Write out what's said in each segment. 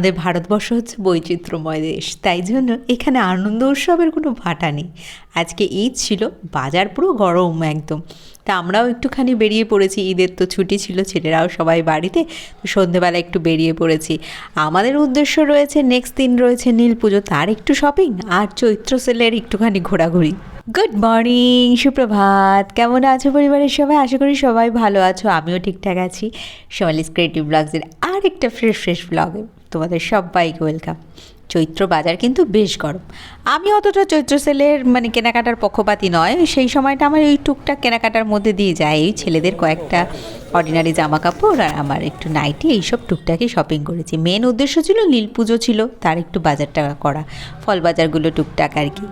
আমাদের ভারতবর্ষ হচ্ছে বৈচিত্র্যময় দেশ। তাই জন্য এখানে আনন্দ উৎসবের কোনো ভাটা নেই। আজকে ঈদ ছিল, বাজার পুরো গরম একদম। তা আমরাও একটুখানি বেরিয়ে পড়েছি, ঈদের তো ছুটি ছিল, ছেলেরাও সবাই বাড়িতে, তো সন্ধেবেলা একটু বেরিয়ে পড়েছি। আমাদের উদ্দেশ্য রয়েছে নেক্সট দিন রয়েছে নীল পুজো, তার একটু শপিং আর চৈত্র সেলের একটুখানি ঘোরাঘুরি। গুড মর্নিং সুপ্রভাত। কেমন আছো পরিবারের সবাই? আশা করি সবাই ভালো আছো, আমিও ঠিকঠাক আছি। সোমালিস ক্রিয়েটিভ ব্লগসের আর একটা ফ্রেশ ফ্রেশ ব্লগে তোমাদের সবাইকে ওয়েলকাম চৈত্র বাজার কিন্তু বেশ গরম। আমি অতটা চৈত্র সেলের মানে কেনাকাটার পক্ষপাতি নয়, সেই সময়টা আমার এই টুকটাক কেনাকাটার মধ্যে দিয়ে যায়। এই ছেলেদের কয়েকটা অর্ডিনারি জামা কাপড় আর আমার একটু নাইটি এইসব টুকটাকই শপিং করেছি। মেন উদ্দেশ্য ছিল নীল পুজো ছিল, তার একটু বাজারটা করা। ফল বাজারগুলো টুকটাক আর কি।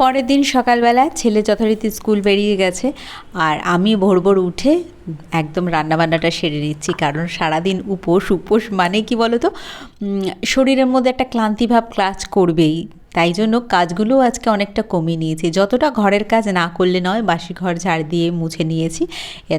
পরের দিন সকালবেলা ছেলে যথারীতি স্কুল বেরিয়ে গেছে আর আমি ভোর ভোর উঠে একদম রান্নাবান্নাটা সেরে নিচ্ছি। কারণ সারাদিন উপোস উপোস মানে কি বলো তো শরীরের মধ্যে একটা ক্লান্তিভাব ক্লাস করবেই। তাই জন্য কাজগুলো আজকে অনেকটা কমিয়ে নিয়েছি। যতটা ঘরের কাজ না করলে নয়, বাসি ঘর ঝাড় দিয়ে মুছে নিয়েছি।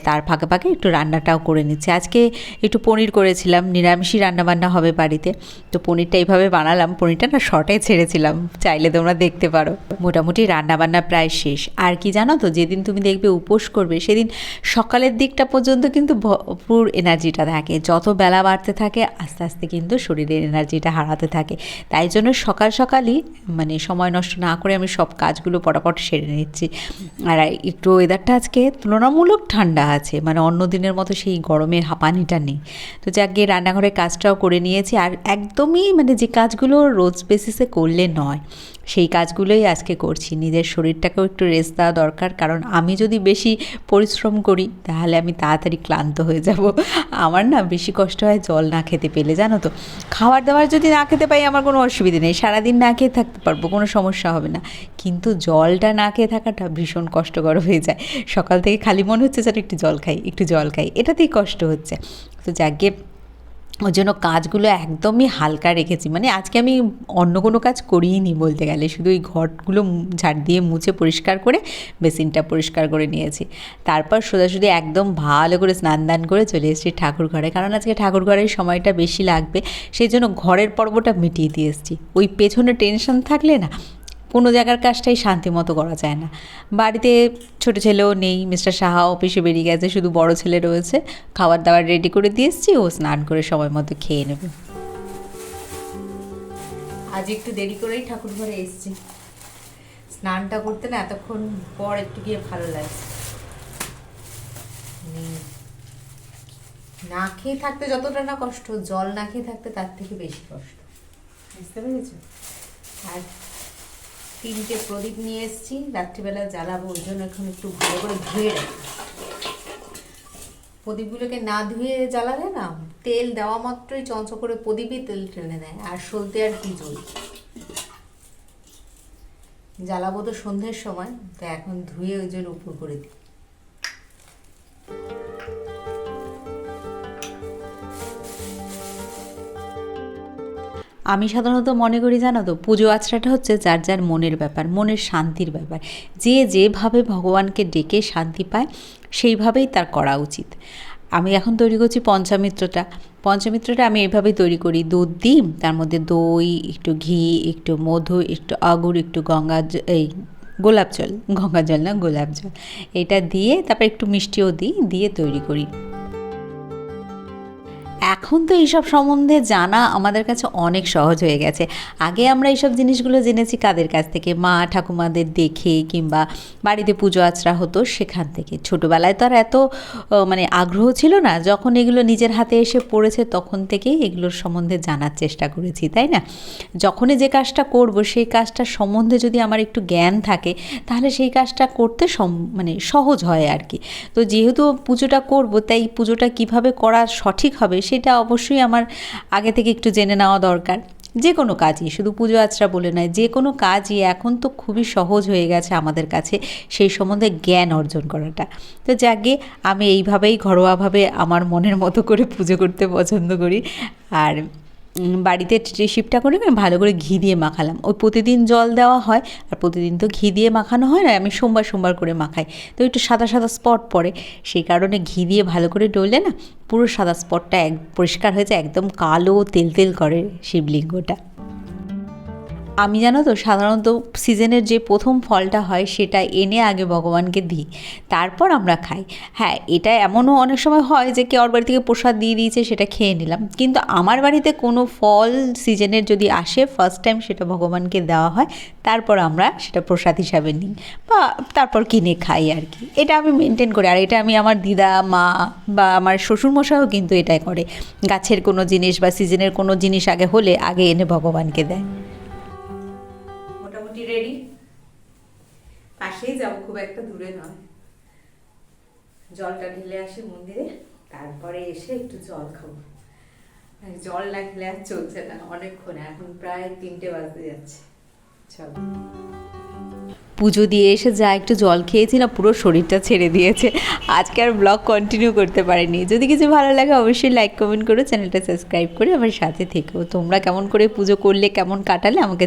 তার ফাঁকে ফাঁকে একটু রান্নাটাও করে নিচ্ছি। আজকে একটু পনির করেছিলাম, নিরামিষই রান্নাবান্না হবে বাড়িতে। তো পনিরটা এইভাবে বানালাম, পনিরটা না শর্টে ছেড়েছিলাম, চাইলে তোমরা দেখতে পারো। মোটামুটি রান্নাবান্না প্রায় শেষ। আর কি জানো তো, যেদিন তুমি দেখবে উপোস করবে, সেদিন সকালের দিকটা পর্যন্ত কিন্তু ভরপুর এনার্জিটা থাকে। যত বেলা বাড়তে থাকে, আস্তে আস্তে কিন্তু শরীরের এনার্জিটা হারাতে থাকে। তাই জন্য সকাল সকালই মানে সময় নষ্ট না করে আমি সব কাজগুলো পটাপট সেরে নিচ্ছি। আর একটু ওয়েদারটা আজকে তুলনামূলক ঠান্ডা আছে মানে অন্য দিনের মতো সেই গরমের হাঁপানিটা নেই। তো যাক, গিয়ে রান্নাঘরের কাজটাও করে নিয়েছি। আর একদমই মানে যে কাজগুলো রোজ বেসিসে করলে নয় সেই কাজগুলোই আজকে করছি। নিজের শরীরটাকেও একটু রেস্ট দেওয়া দরকার। কারণ আমি যদি বেশি পরিশ্রম করি, তাহলে আমি তাড়াতাড়ি ক্লান্ত হয়ে যাব। আমার না বেশি কষ্ট হয় জল না খেতে পেলে, জানো তো? খাবার দাবার যদি না খেতে পাই, আমার কোনো অসুবিধে নেই। সারাদিন না খেয়ে থাকতে পারব, কোনো সমস্যা হবে না। কিন্তু জলটা না খেয়ে থাকাটা ভীষণ কষ্টকর হয়ে যায়। সকাল থেকে খালি মনে হচ্ছে যেন একটু জল খাই, একটু জল খাই। এটাতেই কষ্ট হচ্ছে। তো যাকে ওই জন্য কাজগুলো একদমই হালকা রেখেছি। মানে আজকে আমি অন্য কোনো কাজ করিই নি বলতে গেলে। শুধু ওই ঘরগুলো ঝাড় দিয়ে মুছে পরিষ্কার করে বেসিনটা পরিষ্কার করে নিয়েছি। তারপর সোজাসুজি একদম ভালো করে স্নান দান করে চলে এসেছি ঠাকুর ঘরে। কারণ আজকে ঠাকুর ঘরের সময়টা বেশি লাগবে। সেই জন্য ঘরের পর্বটা মিটিয়ে দিয়ে এসেছি। ওই পেছনে টেনশন থাকলে না কোনো জায়গার কাজটাই শান্তি মতো করা যায় না। বাড়িতে ছোট ছেলেও নেই, মিস্টার সাহা অফিসে বেরিয়ে গেছে, শুধু বড় ছেলে রয়েছে। খাবার দাবার রেডি করে দিয়ে এসেছি ও স্নান করে সময় মতো খেয়ে নেবে। আজ একটু দেরি করেই ঠাকুর ঘরে এসেছি। স্নানটা করতে না এতক্ষণ পর একটু গিয়ে ভালো লাগছে। না খেয়ে থাকতে যতটা না কষ্ট, জল না খেয়ে থাকতে তার থেকে বেশি কষ্ট। বুঝতে পেরেছ? আর তিনটে প্রদীপ নিয়ে এসেছি। রাত্রিবেলা জ্বালাবো, ওই জন্য এখন একটু ভালো করে ধুয়ে রাখি। প্রদীপগুলোকে না ধুয়ে জ্বালালে না, তেল দেওয়া মাত্রই চঞ্চ করে প্রদীপই তেল টেনে দেয় আর সলতে আর কি জল। জ্বালাবো তো সন্ধ্যের সময়, তো এখন ধুয়ে ওই জন্য উপর করে দিই। আমি সাধারণত মনে করি, জানো তো, পুজো আচরাটা হচ্ছে যার যার মনের ব্যাপার, মনের শান্তির ব্যাপার। যে যেভাবে ভগবানকে ডেকে শান্তি পায়, সেইভাবেই তার করা উচিত। আমি এখন তৈরি করছি পঞ্চামিত্রটা। পঞ্চামিত্রটা আমি এইভাবেই তৈরি করি, দুধ দিই তার মধ্যে দই, একটু ঘি, একটু মধু, একটু আগুর, একটু গঙ্গা এই গোলাপ জল, গঙ্গা জল না, গোলাপ জল। এটা দিয়ে তারপর একটু মিষ্টিও দিই, দিয়ে তৈরি করি। এখন তো এইসব সম্বন্ধে জানা আমাদের কাছে অনেক সহজ হয়ে গেছে। আগে আমরা এইসব জিনিসগুলো জেনেছি কাদের কাছ থেকে? মা ঠাকুমাদের দেখে কিংবা বাড়িতে পুজো আচরা হতো সেখান থেকে। ছোটোবেলায় তো আর এত মানে আগ্রহ ছিল না। যখন এগুলো নিজের হাতে এসে পড়েছে তখন থেকেই এগুলোর সম্বন্ধে জানার চেষ্টা করেছি, তাই না? যখনই যে কাজটা করব, সেই কাজটা সম্বন্ধে যদি আমার একটু জ্ঞান থাকে, তাহলে সেই কাজটা করতে মানে সহজ হয় আর কি। তো যেহেতু পুজোটা করব, তাই পুজোটা কীভাবে করা সঠিক হবে সেটা অবশ্যই আমার আগে থেকে একটু জেনে নেওয়া দরকার। যে কোনো কাজই, শুধু পুজো আচরা বলে নয়, যে কোনো কাজই এখন তো খুবই সহজ হয়ে গেছে আমাদের কাছে সেই সম্বন্ধে জ্ঞান অর্জন করাটা। তো যাকে আমি এইভাবেই ঘরোয়াভাবে আমার মনের মতো করে পুজো করতে পছন্দ করি। আর বাড়িতে রেসিপিটা করে আমি ভালো করে ঘি দিয়ে মাখালাম। ওই প্রতিদিন জল দেওয়া হয় আর প্রতিদিন তো ঘি দিয়ে মাখানো হয় না, আমি সোমবার সোমবার করে মাখাই। তো একটু সাদা সাদা স্পট পড়ে, সেই কারণে ঘি দিয়ে ভালো করে ডলে না পুরো সাদা স্পটটা এক, পরিষ্কার হয়েছে একদম কালো তেল তেল করে শিবলিঙ্গটা। আমি জানো তো, সাধারণত সিজনের যে প্রথম ফলটা হয় সেটা এনে আগে ভগবানকে দিই, তারপর আমরা খাই। হ্যাঁ এটা এমনও অনেক সময় হয় যে কেউ বাড়ি থেকে প্রসাদ দিয়ে দিয়েছে সেটা খেয়ে নিলাম। কিন্তু আমার বাড়িতে কোনো ফল সিজনের যদি আসে ফার্স্ট টাইম সেটা ভগবানকে দেওয়া হয়, তারপর আমরা সেটা প্রসাদ হিসাবে নিই বা তারপর কিনে খাই আর কি। এটা আমি মেনটেন করি। আর এটা আমি আমার দিদা, মা বা আমার শ্বশুরমশাইও কিন্তু এটাই করে। গাছের কোনো জিনিস বা সিজনের কোনো জিনিস আগে হলে আগে এনে ভগবানকে দেয়। মোটামুটি রেডি পাশেই যাব খুব একটা দূরে নয়। জলটা ঢেলে আসি মন্দিরে তারপরে এসে একটু জল খাব। জল না খেলে আর চলছে না অনেকক্ষণ এখন প্রায় তিনটে বাজতে যাচ্ছে। চল। পুজো দিয়ে এসে যা একটু জল খেয়েছি না পুরো শরীরটা ছেড়ে দিয়েছে। আজকে আর ব্লগ কন্টিনিউ করতে পারিনি। যদি কিছু ভালো লাগে অবশ্যই লাইক কমেন্ট করো চ্যানেলটা সাবস্ক্রাইব করে আমার সাথে থেকো। তোমরা কেমন করে পুজো করলে কেমন কাটালে আমাকে